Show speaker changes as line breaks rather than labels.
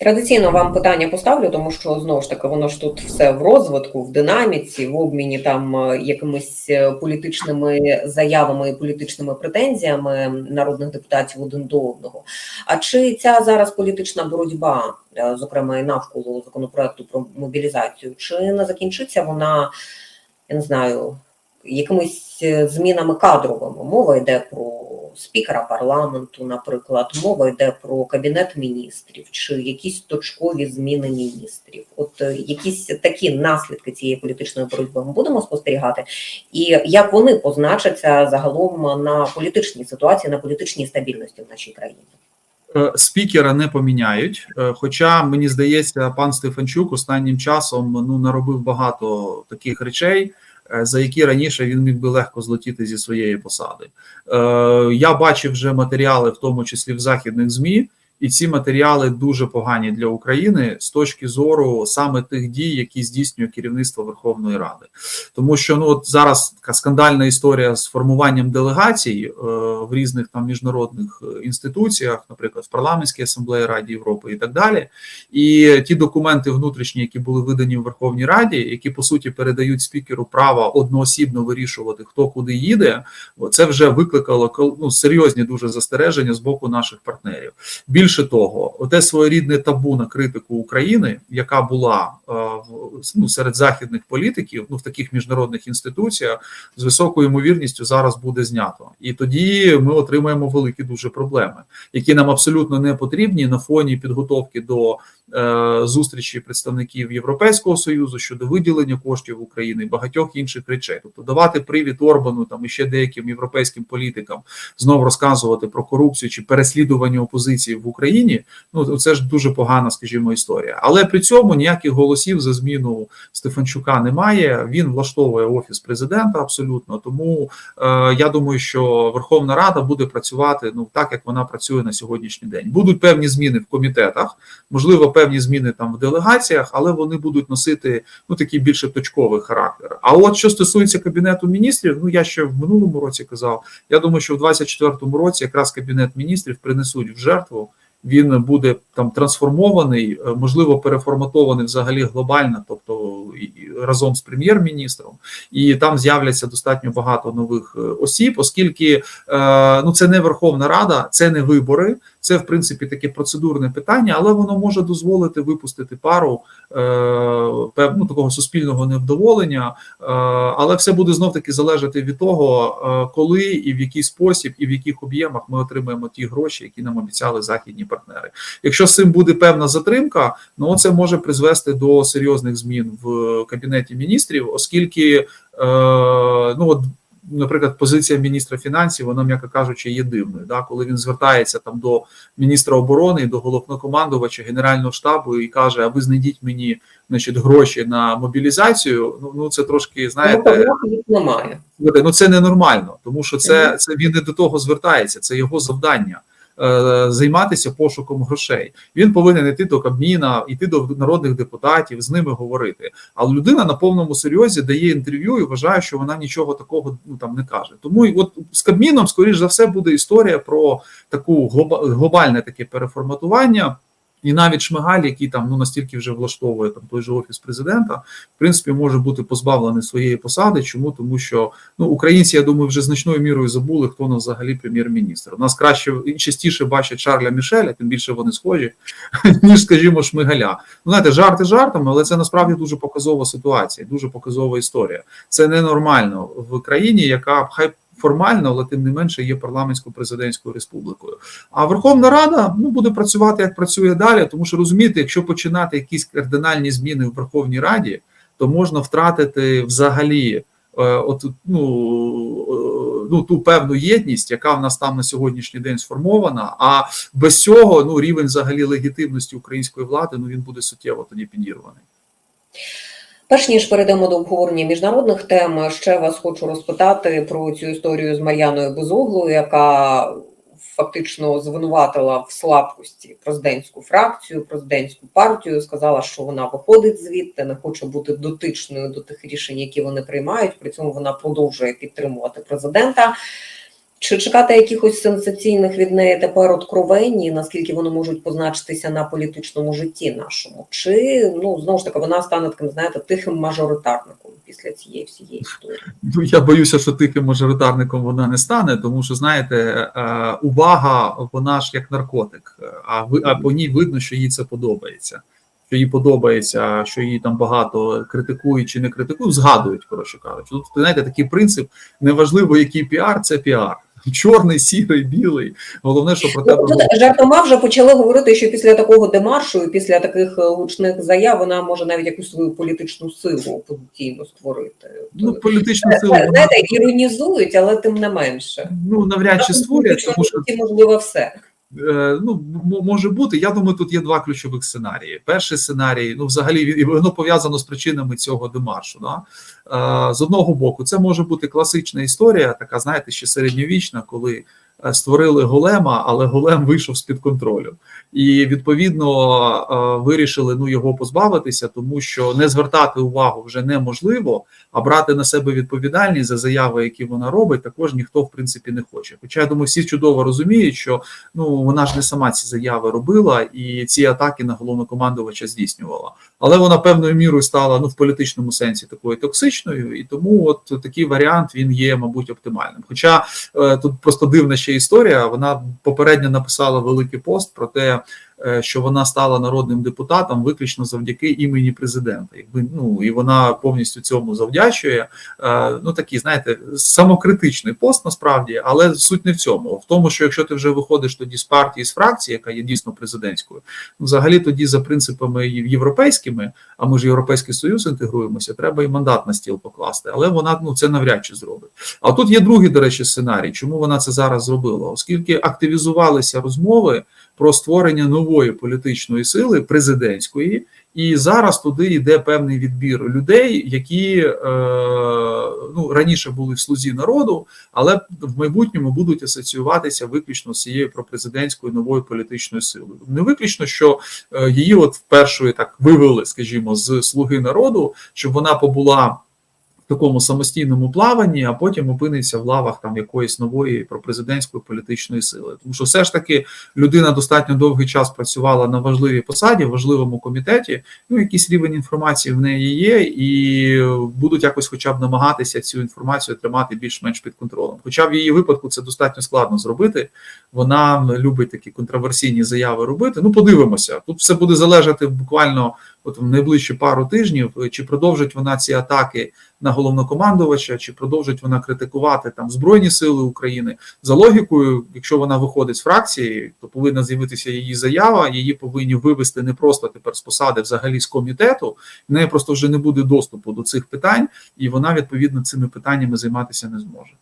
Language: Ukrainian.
Традиційно вам питання поставлю, тому що знову ж таки воно ж тут все в розвитку, в динаміці, в обміні там е, якимись е, політичними заявами і політичними претензіями народних депутатів один до одного. А чи ця зараз політична боротьба, е, зокрема і навколо законопроекту про мобілізацію, чи не закінчиться вона, я не знаю, якимись змінами кадровими? Мова йде про спікера парламенту, наприклад, мова йде про кабінет міністрів чи якісь точкові зміни міністрів. От е, якісь такі наслідки цієї політичної боротьби ми будемо спостерігати, і як вони позначаться загалом на політичній ситуації, на політичній стабільності в нашій країні.
Е, Спікера не поміняють. Е, Хоча мені здається, пан Стефанчук останнім часом ну наробив багато таких речей, за які раніше він міг би легко злетіти зі своєї посади. Е, Я бачив вже матеріали, в тому числі в західних змі, і ці матеріали дуже погані для України з точки зору саме тих дій, які здійснює керівництво Верховної Ради, тому що ну от зараз така скандальна історія з формуванням делегацій е, в різних там міжнародних е, інституціях, наприклад, в парламентській асамблеї Раді Європи і так далі. І ті документи внутрішні, які були видані в Верховній Раді, які по суті передають спікеру право одноосібно вирішувати, хто куди їде, це вже викликало ну, серйозні дуже застереження з боку наших партнерів. Більше того, оте своєрідне табу на критику України, яка була е, ну, серед західних політиків, ну в таких міжнародних інституціях, з високою ймовірністю зараз буде знято, і тоді ми отримаємо великі дуже проблеми, які нам абсолютно не потрібні на фоні підготовки до зустрічі представників Європейського союзу щодо виділення коштів України і багатьох інших речей. Тобто давати привід Орбану там і ще деяким європейським політикам знову розказувати про корупцію чи переслідування опозиції в Україні. Ну це ж дуже погана, скажімо, історія. Але при цьому ніяких голосів за зміну Стефанчука немає. Він влаштовує офіс президента абсолютно. Тому е, я думаю, що Верховна Рада буде працювати ну так, як вона працює на сьогоднішній день. Будуть певні зміни в комітетах, можливо, певні зміни там в делегаціях, але вони будуть носити ну такий більше точковий характер. А от що стосується кабінету міністрів, ну я ще в минулому році казав. Я думаю, що в 2024 році якраз кабінет міністрів принесуть в жертву. Він буде там трансформований, е, можливо, переформатований взагалі глобально, тобто разом з прем'єр-міністром, і там з'являться достатньо багато нових е, осіб, оскільки е, ну це не Верховна Рада, це не вибори, це в принципі таке процедурне питання, але воно може дозволити випустити пару е, ну, такого суспільного невдоволення. Е, але все буде знов таки залежати від того, е, коли і в який спосіб, і в яких об'ємах ми отримаємо ті гроші, які нам обіцяли західні партнери. Якщо з цим буде певна затримка, ну це може призвести до серйозних змін в кабінеті міністрів, оскільки ну от. Наприклад, позиція міністра фінансів, вона, м'яко кажучи, є дивною. Да? Коли він звертається там до міністра оборони, до головнокомандувача генерального штабу і каже: А ви знайдіть мені значить, гроші на мобілізацію. Ну, ну це трошки знаєте.
Немає.
Слухайте, ну це ненормально, тому що це, це він не до того звертається, це його завдання. Е, Займатися пошуком грошей. Він повинен йти до Кабміна, йти до народних депутатів, з ними говорити. Але людина на повному серйозі дає інтерв'ю і вважає, що вона нічого такого ну там не каже. Тому і от з Кабміном, скоріш за все, буде історія про таку глоба- глобальне таке переформатування. І навіть Шмигаль, який там ну настільки вже влаштовує там той же офіс президента, в принципі, може бути позбавлений своєї посади. Чому тому, що ну українці, я думаю, вже значною мірою забули, хто нас взагалі прем'єр-міністр. У нас краще і частіше бачать Шарля Мішеля, тим більше вони схожі, ніж, скажімо, Шмигаля. Ну знаєте, жарти жартами, але це насправді дуже показова ситуація, дуже показова історія. Це ненормально в країні, яка хай. Формально, але тим не менше є парламентсько-президентською республікою. А Верховна Рада ну буде працювати як працює далі, тому що розумієте, якщо починати якісь кардинальні зміни в Верховній Раді, то можна втратити взагалі е, от, ну, е, ну, ту певну єдність, яка в нас там на сьогоднішній день сформована. А без цього ну рівень взагалі легітимності української влади ну він буде суттєво тоді підірваний.
Перш ніж перейдемо до обговорення міжнародних тем, ще вас хочу розпитати про цю історію з Мар'яною Безуглою, яка фактично звинуватила в слабкості президентську фракцію, президентську партію. Сказала, що вона виходить звідти, не хоче бути дотичною до тих рішень, які вони приймають. При цьому вона продовжує підтримувати президента. Чи чекати якихось сенсаційних від неї тепер откровень, наскільки вони можуть позначитися на політичному житті нашому? Чи ну знову ж таки вона стане таким, знаєте, тихим мажоритарником після цієї всієї історії?
Ну, я боюся, що тихим мажоритарником вона не стане, тому що знаєте, е, увага, вона ж як наркотик, а ви а по ній видно, що їй це подобається. Що їй подобається, що її там багато критикують чи не критикують, згадують, коротше кажучи. Тут знаєте, такий принцип: неважливо, який піар, це піар. Чорний, сірий, білий. Головне, що про тебе
Ну, тут жартома вже почали говорити, що після такого демаршу після таких е, гучних заяв вона може навіть якусь свою політичну силу опозиційну створити.
ну, політичну
Це,
силу вона
знаєте, іронізують, але тим не менше.
ну навряд чи
створять,
тому що
можливо все.
Е, Ну, може бути. Я думаю, тут є два ключових сценарії. Перший сценарій, ну, взагалі, воно пов'язано з причинами цього демаршу. Да? Е, З одного боку, це може бути класична історія, така, знаєте, ще середньовічна, коли створили голема, але голем вийшов з-під контролю. І відповідно е, вирішили ну, його позбавитися, тому що не звертати увагу вже неможливо, а брати на себе відповідальність за заяви, які вона робить, також ніхто в принципі не хоче. Хоча я думаю, всі чудово розуміють, що ну вона ж не сама ці заяви робила і ці атаки на головнокомандувача здійснювала. Але вона певною мірою стала ну в політичному сенсі такою токсичною, і тому от такий варіант він є, мабуть, оптимальним. Хоча е, тут просто дивна ще історія. Вона попередньо написала великий пост про те. Е, Що вона стала народним депутатом виключно завдяки імені президента, якби ну і вона повністю цьому завдячує. Е, Ну такий, знаєте, самокритичний пост насправді, але суть не в цьому. В тому, що якщо ти вже виходиш тоді з партії з фракції, яка є дійсно президентською, ну, взагалі тоді за принципами європейськими, а ми ж європейський союз інтегруємося, треба і мандат на стіл покласти. Але вона ну це навряд чи зробить. А тут є другий, до речі, сценарій, чому вона це зараз зробила, оскільки активізувалися розмови про створення нової політичної сили президентської. І зараз туди йде певний відбір людей, які е, ну раніше були в слузі народу, але в майбутньому будуть асоціюватися виключно з цією пропрезидентською новою політичною силою. Не виключно, що е, її от вперше так вивели, скажімо, з слуги народу, щоб вона побула. В такому самостійному плаванні, а потім опиниться в лавах там якоїсь нової пропрезидентської політичної сили. Тому що все ж таки людина достатньо довгий час працювала на важливій посаді, важливому комітеті. Ну, якийсь рівень інформації в неї є, і будуть якось, хоча б намагатися цю інформацію тримати більш-менш під контролем. Хоча в її випадку це достатньо складно зробити. Вона любить такі контроверсійні заяви робити. Ну, подивимося. Тут все буде залежати буквально от в найближчі пару тижнів, чи продовжить вона ці атаки на головнокомандувача, чи продовжить вона критикувати там Збройні Сили України за логікою, якщо вона виходить з фракції, то повинна з'явитися її заява. Її повинні вивести не просто тепер з посади, взагалі з комітету. В неї просто вже не буде доступу до цих питань, і вона відповідно цими питаннями займатися не зможе.